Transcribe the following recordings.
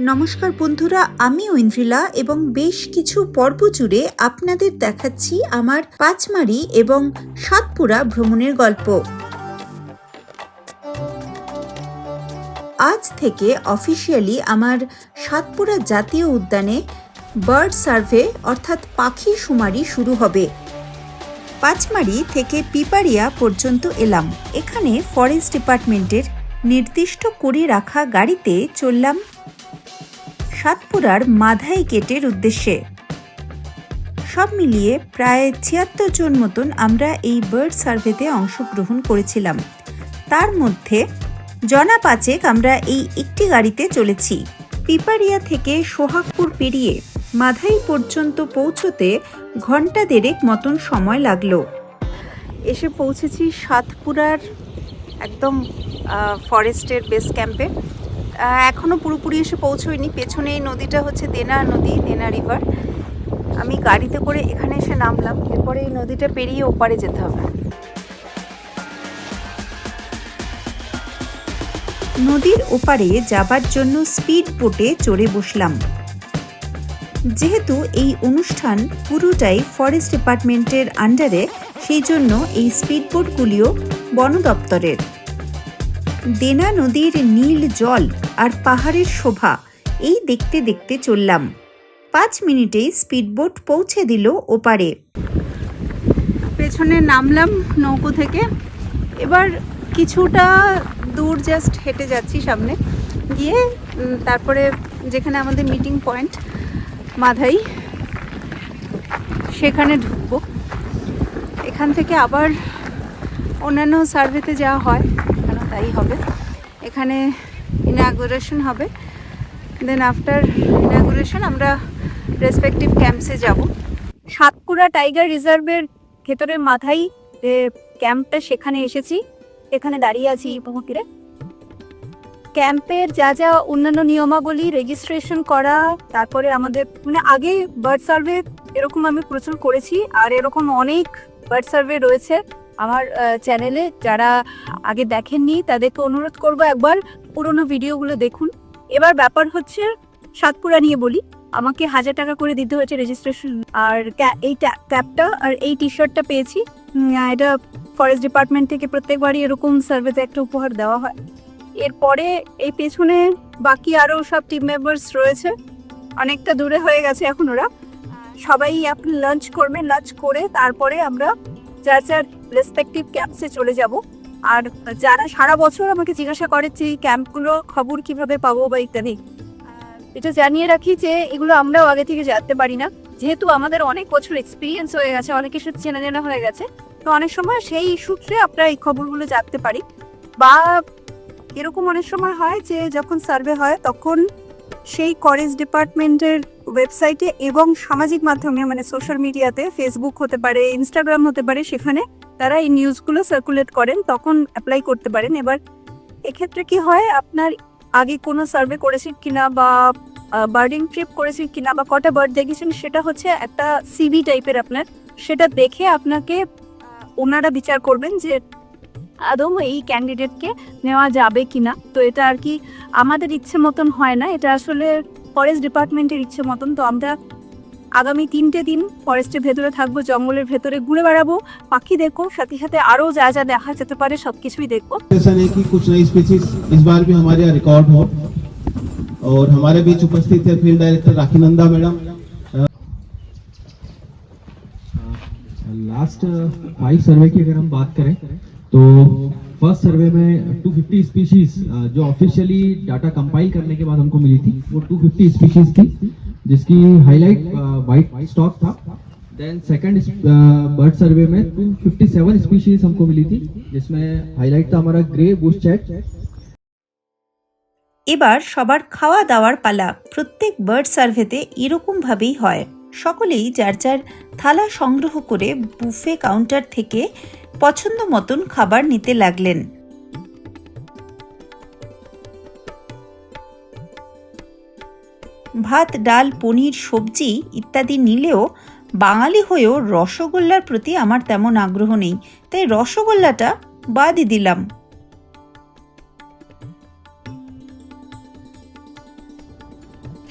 নমস্কার বন্ধুরা আমি ঐন্দ্রিলা এবং বেশ কিছু পর্ব জুড়ে আপনাদের দেখাচ্ছি আমার পাঁচমারি এবং সাতপুরা ভ্রমণের গল্প। আজ থেকে অফিসিয়ালি আমার সাতপুরা জাতীয় উদ্যানে বার্ড সার্ভে অর্থাৎ পাখি শুমারি শুরু হবে। পাঁচমারি থেকে পিপারিয়া পর্যন্ত এলাম। এখানে ফরেস্ট ডিপার্টমেন্টের নির্দিষ্ট করে রাখা গাড়িতে চললাম সাতপুরার মাধাই গেটের উদ্দেশ্যে। সব মিলিয়ে প্রায় ছিয়াত্তর জন মতন আমরা এই বার্ড সার্ভেতে অংশগ্রহণ করেছিলাম। তার মধ্যে জনা পাচেক আমরা এই একটি গাড়িতে চলেছি। পিপারিয়া থেকে সোহাগপুর পেরিয়ে মাধাই পর্যন্ত পৌঁছতে ঘণ্টা দেড়েক মতন সময় লাগল। এসে পৌঁছেছি সাতপুরার একদম ফরেস্টের বেস ক্যাম্পে এখনও পুরোপুরি এসে পৌঁছয়নি। পেছনে এই নদীটা হচ্ছে দেনা নদী, দেনা রিভার আমি গাড়িতে করে এখানে এসে নামলাম। এরপরে এই নদীটা পেরিয়ে ওপারে যেতে হবে। নদীর ওপারে যাবার জন্য স্পিড বোটে চড়ে বসলাম। যেহেতু এই অনুষ্ঠান পুরোটাই ফরেস্ট ডিপার্টমেন্টের আন্ডারে সেই জন্য এই স্পিড বোটগুলিও বন দপ্তরের দেনা নদীর নীল জল আর পাহাড়ের শোভা, এই দেখতে দেখতে চললাম। পাঁচ মিনিটেই স্পিডবোট পৌঁছে দিল ওপারে। পেছনে নামলাম নৌকো থেকে। এবার কিছুটা দূর জাস্ট হেঁটে যাচ্ছি সামনে। গিয়ে তারপরে যেখানে আমাদের মিটিং পয়েন্ট মাধাই, সেখানে ঢুকবো। এখান থেকে আবার অন্যান্য সার্ভেতে যাওয়া হয়। তাই হবে। এখানে ইনাগুরেশন হবে। দেন আফটার ইনাগুরেশন আমরা রেসপেক্টিভ ক্যাম্পসে যাব। সাতপুরা টাইগার রিজার্ভের ভেতরের মাথায় যে ক্যাম্পটা সেখানে এসেছি। এখানে দাঁড়িয়ে আছি এই ক্যাম্পের যা যা অন্যান্য নিয়মাবলী রেজিস্ট্রেশন করা, তারপরে আমাদের মানে আগে বার্ড সার্ভে এরকম আমি প্রচুর করেছি, আর এরকম অনেক বার্ড সার্ভে রয়েছে। আমার চ্যানেলে যারা আগে দেখেননি তাদেরকে অনুরোধ করব একবার পুরোনো ভিডিওগুলো দেখুন। এবার ব্যাপার হচ্ছে সাতপুরা নিয়ে বলি। আমাকে হাজার টাকা করে দিতে হয়েছে রেজিস্ট্রেশন আর এই ক্যাপটা আর এই টি শার্টটা পেয়েছি এটা ফরেস্ট ডিপার্টমেন্ট থেকে প্রত্যেকবারই এরকম সার্ভেতে একটা উপহার দেওয়া হয়। এরপরে এই পেছনে বাকি আরও সব টিম মেম্বার্স রয়েছে। অনেকটা দূরে হয়ে গেছে এখন ওরা। সবাই আপনি লাঞ্চ করবেন লাঞ্চ করে তারপরে আমরা যার যার রেসপেক্টিভ ক্যাম্পসে চলে যাব। আর যারা সারা বছর আমাকে জিজ্ঞাসা করে যে ক্যাম্পগুলো খবর কীভাবে পাবো বা ইত্যাদি এটা জানিয়ে রাখি যে এগুলো আমরাও আগে থেকে জানতে পারি না। যেহেতু আমাদের অনেক বছর এক্সপিরিয়েন্স হয়ে গেছে, অনেক কিছু চেনা জানা হয়ে গেছে, তো অনেক সময় সেই সূত্রে আমরা এই খবরগুলো জানতে পারি। বা এরকম অনেক সময় হয় যে যখন সার্ভে হয় তখন সেই ফরেস্ট ডিপার্টমেন্টের ওয়েবসাইটে এবং সামাজিক মাধ্যমে মানে সোশ্যাল মিডিয়াতে ফেসবুক হতে পারে ইনস্টাগ্রাম হতে পারে, সেখানে তারা এই নিউজগুলো সার্কুলেট করেন, তখন অ্যাপ্লাই করতে পারেন। এবার এক্ষেত্রে কি হয়, আপনার আগে কোনো সার্ভে করেছেন কিনা বা বার্ডিং ট্রিপ করেছেন কিনা বা কটা বার্ড দেখেছেন, সেটা হচ্ছে একটা সিভি টাইপের আপনার। সেটা দেখে আপনাকে ওনারা বিচার করবেন যে আদৌ এই ক্যান্ডিডেটকে নেওয়া যাবে কিনা তো এটা আর কি আমাদের ইচ্ছে মতন হয় না এটা আসলে ফরেস্ট ডিপার্টমেন্টের ইচ্ছে মতন তো আমরা আগামী তিনটে দিন ফরেস্টের ভেতরে থাকবো জঙ্গলের ভেতরে ঘুরে বেড়াবো পাখি দেখবো সাথে সাথে আরও যা যা দেখা যেতে পারে সব কিছুই দেখবো ऐसा नहीं कि कुछ नई स्पीसीज इस बार भी हमारे यहाँ रिकॉर्ड हो और हमारे बीच उपस्थित है field director Rakhi Nanda madam last five survey की अगर हम बात करें तो फर्स्ट सर्वे में 250 स्पीशीज जो ऑफिशियली डाटा कंपाइल करने के बाद हमको मिली थी वो 250 स्पीशीज थी जिसकी हाईलाइट वाइट स्टॉक था देन सेकंड बर्ड सर्वे में 257 स्पीशीज हमको मिली थी जिसमें हाईलाइट था हमारा ग्रे बुश चैट এবার সবার খাওয়া দাওয়ার পালা প্রত্যেক বার্ড সার্ভেতে এরকমভাবেই হয় সকলেই যার যার থালা সংগ্রহ করে বুফে কাউন্টার থেকে পছন্দ মতন খাবার নিতে লাগলেন। ভাত, ডাল, পনির, সবজি ইত্যাদি নিলেও বাঙালি হয়েও রসগোল্লার প্রতি আমার তেমন আগ্রহ নেই, তাই রসগোল্লাটা বাদই দিলাম।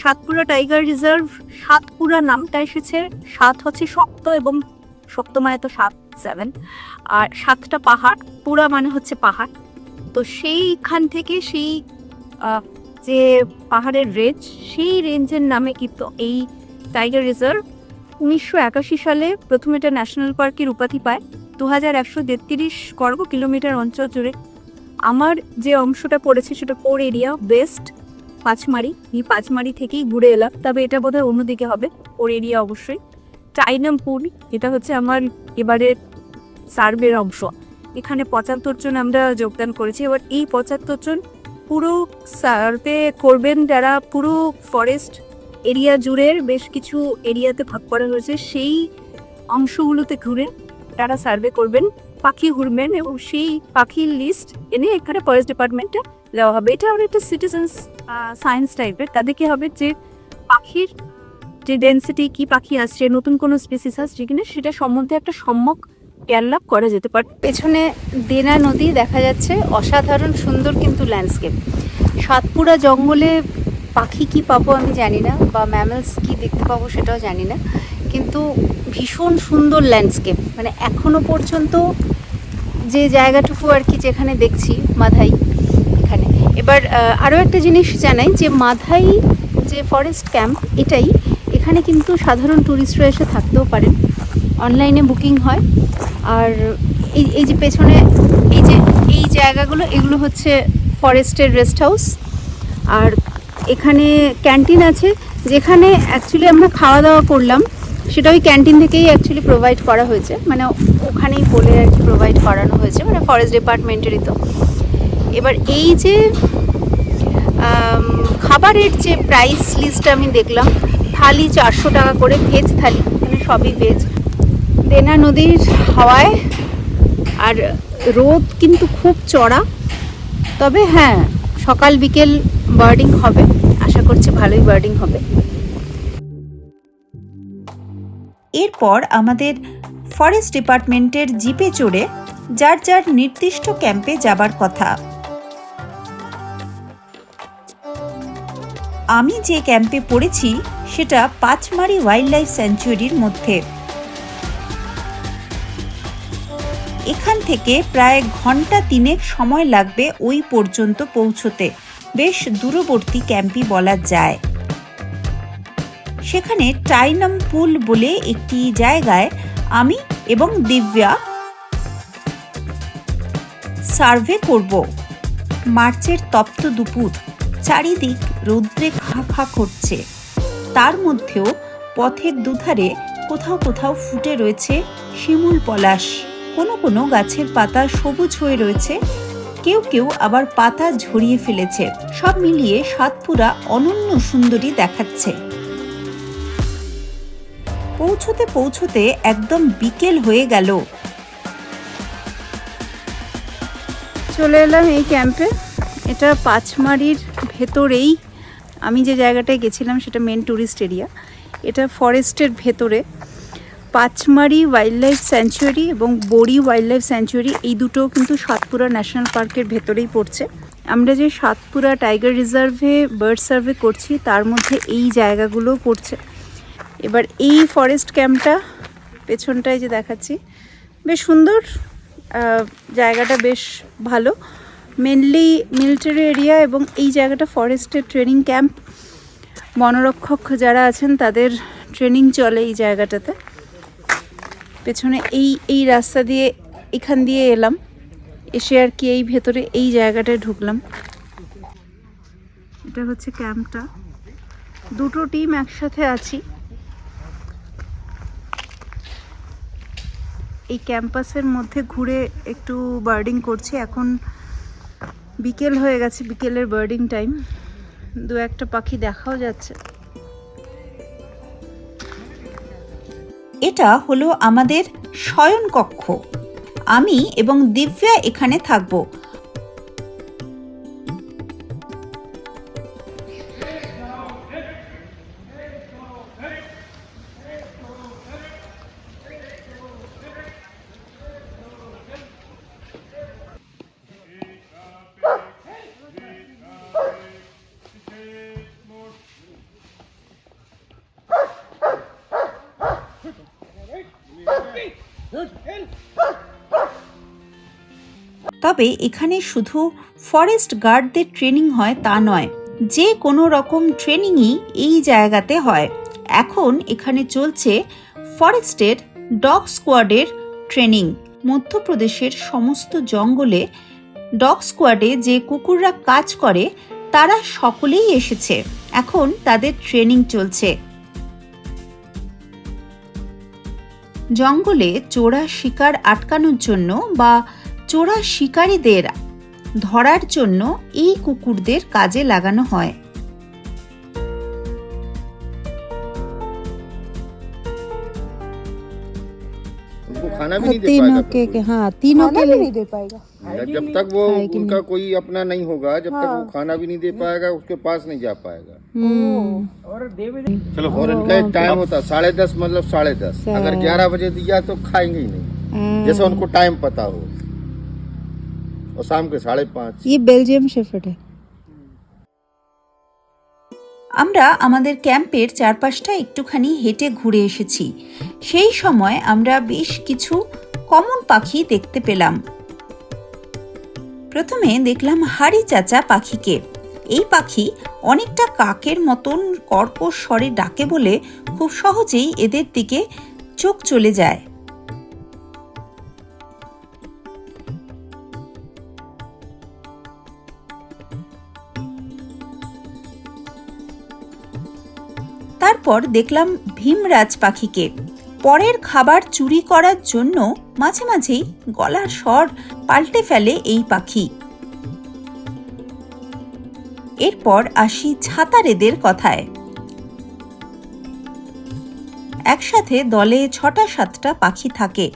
সাতপুরা টাইগার রিজার্ভ, সাতপুরা নামটা এসেছে, সাত হচ্ছে শক্ত এবং শক্ত মানে তো সাত। সেভেন আর সাতটা পাহাড়, পুরা মানে হচ্ছে পাহাড়। তো সেইখান থেকে সেই যে পাহাড়ের রেঞ্জ, সেই রেঞ্জের নামে কিন্তু এই টাইগার রিজার্ভ উনিশশো একাশি সালে প্রথম এটা ন্যাশনাল পার্কের উপাধি পায়। দু হাজার একশো তেত্রিশ বর্গ কিলোমিটার অঞ্চল জুড়ে। আমার যে অংশটা পড়েছে সেটা কোর এরিয়া ওয়েস্ট পাঁচমারি। এই পাঁচমারি থেকেই ঘুরে এলাম। তবে এটা বোধহয় অন্যদিকে হবে। ওর এরিয়া অবশ্যই। টাইনাম পুল, এটা হচ্ছে আমার এবারের সার্ভের অংশ। এখানে পঁচাত্তর জন আমরা যোগদান করেছি, এবার এই পঁচাত্তর জন পুরো সার্ভে করবেন যারা পুরো ফরেস্ট এরিয়া জুড়ে বেশ কিছু এরিয়াতে ভাগ করা হয়েছে, সেই অংশগুলোতে ঘুরে তারা সার্ভে করবেন, পাখি ঘুরবেন এবং সেই পাখির লিস্ট এনে এখানে ফরেস্ট ডিপার্টমেন্টে দেওয়া হবে। এটা আমার একটা সিটিজেন্স সায়েন্স টাইপের তাদেরকে হবে যে পাখির যে ডেন্সিটি কি পাখি আসছে, নতুন কোনো স্পেসিস আসছে কিনা, সেটা সম্বন্ধে একটা সম্যক জ্ঞান লাভ করা যেতে পারে। পেছনে দেনা নদী দেখা যাচ্ছে, অসাধারণ সুন্দর কিন্তু ল্যান্ডস্কেপ সাতপুরা জঙ্গলে পাখি কি পাবো আমি জানি না, বা ম্যামেলস কি দেখতে পাবো সেটাও জানি না, কিন্তু ভীষণ সুন্দর ল্যান্ডস্কেপ মানে এখনও পর্যন্ত যে জায়গাটুকু আর কি যেখানে দেখছি, মাধাই এখানে। এবার আরও একটা জিনিস জানাই যে মাধাই যে ফরেস্ট ক্যাম্প এটাই এখানে কিন্তু সাধারণ ট্যুরিস্টরা এসে থাকতেও পারেন। অনলাইনে বুকিং হয়। আর এই এই যে পেছনে, এই যে, এই জায়গাগুলো, এগুলো হচ্ছে ফরেস্টের রেস্ট হাউস। আর এখানে ক্যান্টিন আছে। যেখানে অ্যাকচুয়ালি আমরা খাওয়া দাওয়া করলাম। সেটা ওই ক্যান্টিন থেকেই অ্যাকচুয়ালি প্রোভাইড করা হয়েছে। মানে ওখানেই বলে আর কি প্রোভাইড করানো হয়েছে। মানে ফরেস্ট ডিপার্টমেন্টেরই তো। এবার এই যে খাবারের যে প্রাইস লিস্ট আমি দেখলাম থালি, চারশো টাকা করে ভেজ থালি মানে সবই ভেজ দেনা নদীর হাওয়ায়, আর রোদ কিন্তু খুব চড়া। তবে হ্যাঁ সকাল, বিকেল বার্ডিং হবে। আশা করছি ভালোই বার্ডিং হবে। এরপর আমাদের ফরেস্ট ডিপার্টমেন্টের জিপে চড়ে যার যার নির্দিষ্ট ক্যাম্পে যাবার কথা। আমি যে ক্যাম্পে পড়েছি সেটা পাঁচমারি ওয়াইল্ড লাইফ স্যাঞ্চুয়ারির মধ্যে। এখান থেকে প্রায় ঘণ্টা তিনেক সময় লাগবে ওই পর্যন্ত পৌঁছতে। বেশ দূরবর্তী ক্যাম্পই বলা যায়। সেখানে টাইনাম পুল বলে একটি জায়গায় আমি এবং দিব্যা সার্ভে করব। মার্চের তপ্ত দুপুর, চারিদিক রৌদ্রে খা খা করছে। তার মধ্যেও পথের দুধারে কোথাও কোথাও ফুটে রয়েছে শিমুল পলাশ। কোনো কোনো গাছের পাতা সবুজ হয়ে রয়েছে। কেউ কেউ আবার পাতা ঝরিয়ে ফেলেছে। সব মিলিয়ে সাতপুরা অনন্য সুন্দরী দেখাচ্ছে। পৌঁছতে পৌঁছতে একদম বিকেল হয়ে গেল। চলে এলাম এই ক্যাম্পে। এটা পাঁচমারির ভেতরেই আমি যে জায়গাটায় গেছিলাম সেটা মেন ট্যুরিস্ট এরিয়া এটা ফরেস্টের ভেতরে পাঁচমারি ওয়াইল্ড লাইফ স্যাঞ্চুয়ারি এবং বড়ি ওয়াইল্ড লাইফ স্যাঞ্চুয়ারি এই দুটো কিন্তু সাতপুরা ন্যাশনাল পার্কের ভেতরেই পড়ছে। আমরা যে সাতপুরা টাইগার রিজার্ভে বার্ড সার্ভে করছি, তার মধ্যে এই জায়গাগুলোও পড়ছে। এবার এই ফরেস্ট ক্যাম্পটা পেছনটায় যে দেখাচ্ছি, বেশ সুন্দর জায়গাটা বেশ ভালো। মেনলি মিলিটারি এরিয়া এবং এই জায়গাটা ফরেস্টের ট্রেনিং ক্যাম্প বনরক্ষক যারা আছেন, তাদের ট্রেনিং চলে এই জায়গাটাতে। পেছনে এই এই রাস্তা দিয়ে এখান দিয়ে এলাম। এসে আর কি এই ভেতরে এই জায়গাটায় ঢুকলাম। এটা হচ্ছে ক্যাম্পটা দুটো টিম একসাথে আছি। এই ক্যাম্পাসের মধ্যে ঘুরে একটু বার্ডিং করছি। এখন বিকেল হয়ে গেছে, বিকেলের বার্ডিং টাইম দু একটা পাখি দেখাও যাচ্ছে। এটা হলো আমাদের শয়ন কক্ষ আমি এবং দিব্যা এখানে থাকব। তবে এখানে শুধু ফরেস্ট গার্ডদের ট্রেনিং হয় তা নয়, যে কোনো রকম ট্রেনিংই এই জায়গাতে হয়। এখন এখানে চলছে ফরেস্টের ডগ স্কোয়াডের ট্রেনিং মধ্যপ্রদেশের সমস্ত জঙ্গলে ডগ স্কোয়াডে যে কুকুররা কাজ করে, তারা সকলেই এসেছে। এখন তাদের ট্রেনিং চলছে। জঙ্গলে চোরা শিকার আটকানোর জন্য বা চোরা শিকারীদের ধরার জন্য এই কুকুরদের কাজে লাগানো হয় उनको खाना भी नहीं दे तीनों पाएगा के फिर के हाँ तीनों के लिए दे पाएगा कोई। जब तक वो खाएगी उनका कोई अपना नहीं होगा जब तक वो खाना भी नहीं दे पाएगा उसके पास नहीं जा पाएगा हम्म, चलो और इनका एक टाइम होता है साढ़े दस मतलब साढ़े दस अगर ग्यारह बजे दिया तो खाएंगे ही नहीं हाँ। जैसे उनको टाइम पता हो और शाम के साढ़े पाँच ये बेल्जियम शेफर्ड है আমরা আমাদের ক্যাম্পের চারপাশটা একটুখানি হেঁটে ঘুরে এসেছি সেই সময় আমরা বেশ কিছু কমন পাখি দেখতে পেলাম প্রথমে দেখলাম হাড়ি চাচা পাখিকে এই পাখি অনেকটা কাকের মতন কর্কশ স্বরে ডাকে বলে খুব সহজেই এদের দিকে চোখ চলে যায় তারপর দেখলাম ভীমরাজ পাখিকে। পরের খাবার চুরি করার জন্য মাঝে মাঝেই গলার স্বর পাল্টে ফেলে এই পাখি। এরপর আসি ছাতারেদের কথায়। একসাথে দলে ছটা সাতটা পাখি থাকে।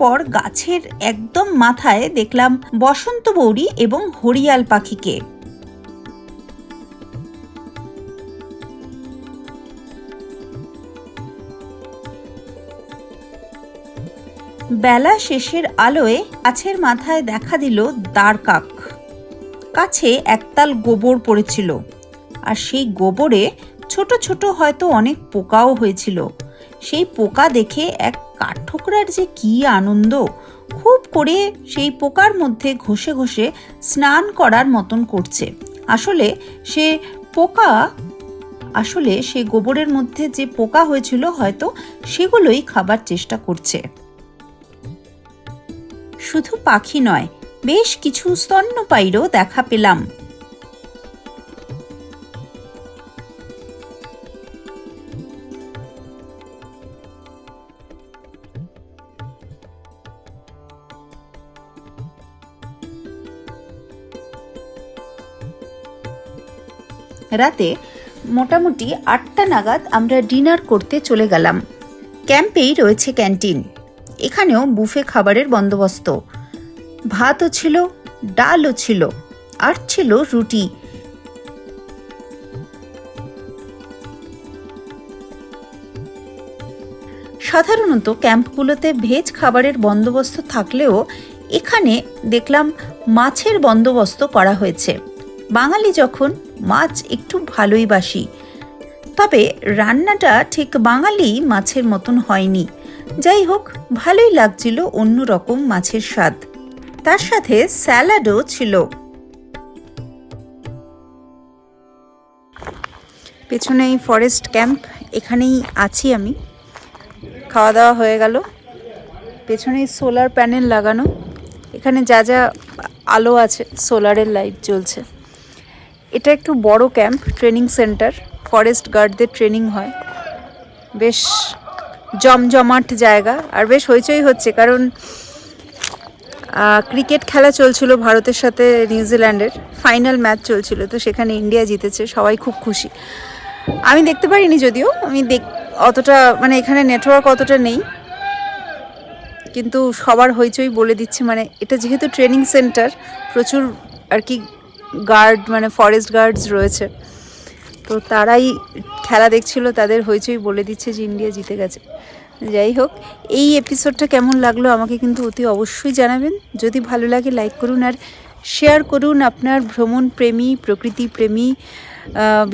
এরপর গাছের একদম মাথায় দেখলাম বসন্ত বৌরি এবং হরিয়াল পাখিকে। বেলা শেষের আলোয় গাছের মাথায় দেখা দিল দ্বারকাক কাছে একতাল গোবর পড়েছিল। আর সেই গোবরে ছোট ছোট হয়তো অনেক পোকাও হয়েছিল। সেই পোকা দেখে এক কাঠঠোকরার যে কি আনন্দ। খুব করে সেই পোকার মধ্যে ঘষে ঘষে স্নান করার মতন করছে। আসলে সে পোকা, আসলে সে গোবরের মধ্যে যে পোকা হয়েছিল হয়তো সেগুলোই খাবার চেষ্টা করছে। শুধু পাখি নয়, বেশ কিছু স্তন্যপায়ীরও দেখা পেলাম। রাতে মোটামুটি আটটা নাগাদ আমরা ডিনার করতে চলে গেলাম। ক্যাম্পেই রয়েছে ক্যান্টিন। এখানেও বুফে খাবারের বন্দোবস্ত। ভাতও ছিল, ডালও ছিল, আর ছিল রুটি। সাধারণত ক্যাম্পগুলোতে ভেজ খাবারের বন্দোবস্ত থাকলেও এখানে দেখলাম মাছের বন্দোবস্ত করা হয়েছে। বাঙালি যখন মাছ একটু ভালোই বাসি, তবে রান্নাটা ঠিক বাঙালি মাছের মতন হয়নি। যাই হোক, ভালোই লাগছিল অন্য রকম মাছের স্বাদ। তার সাথে স্যালাডও ছিল। পেছনে এই ফরেস্ট ক্যাম্প, এখানেই আছি আমি। খাওয়া দাওয়া হয়ে গেল। পেছনে সোলার প্যানেল লাগানো। এখানে যা যা আলো আছে, সোলারের লাইট জ্বলছে। এটা একটু বড় ক্যাম্প, ট্রেনিং সেন্টার। ফরেস্ট গার্ডদের ট্রেনিং হয়। বেশ জমজমাট জায়গা। আর বেশ হইচই হচ্ছে কারণ ক্রিকেট খেলা চলছিল ভারতের সাথে নিউজিল্যান্ডের। ফাইনাল ম্যাচ চলছিল, তো সেখানে ইন্ডিয়া জিতেছে। সবাই খুব খুশি। আমি দেখতে পারিনি যদিও। আমি দেখ, অতটা মানে এখানে নেটওয়ার্ক অতটা নেই। কিন্তু সবার হইচই বলে দিচ্ছে। মানে এটা যেহেতু ট্রেনিং সেন্টার, প্রচুর আর কি গার্ড মানে ফরেস্ট গার্ডস রয়েছে। তো তারাই খেলা দেখছিল, তাদের হইচই বলে দিচ্ছে যে ইন্ডিয়া জিতে গেছে। যাই হোক, এই এপিসোডটা কেমন লাগল আমাকে কিন্তু অতি অবশ্যই জানাবেন। যদি ভালো লাগে লাইক করুন আর শেয়ার করুন আপনার ভ্রমণ প্রেমী, প্রকৃতি প্রেমী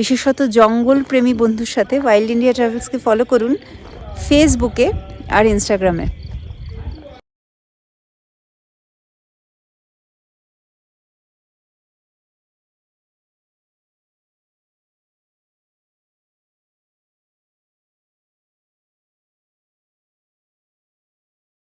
বিশেষত জঙ্গল প্রেমী বন্ধুর সাথে। ওয়াইল্ড ইন্ডিয়া ট্রাভেলসকে ফলো করুন ফেসবুকে আর ইনস্টাগ্রামে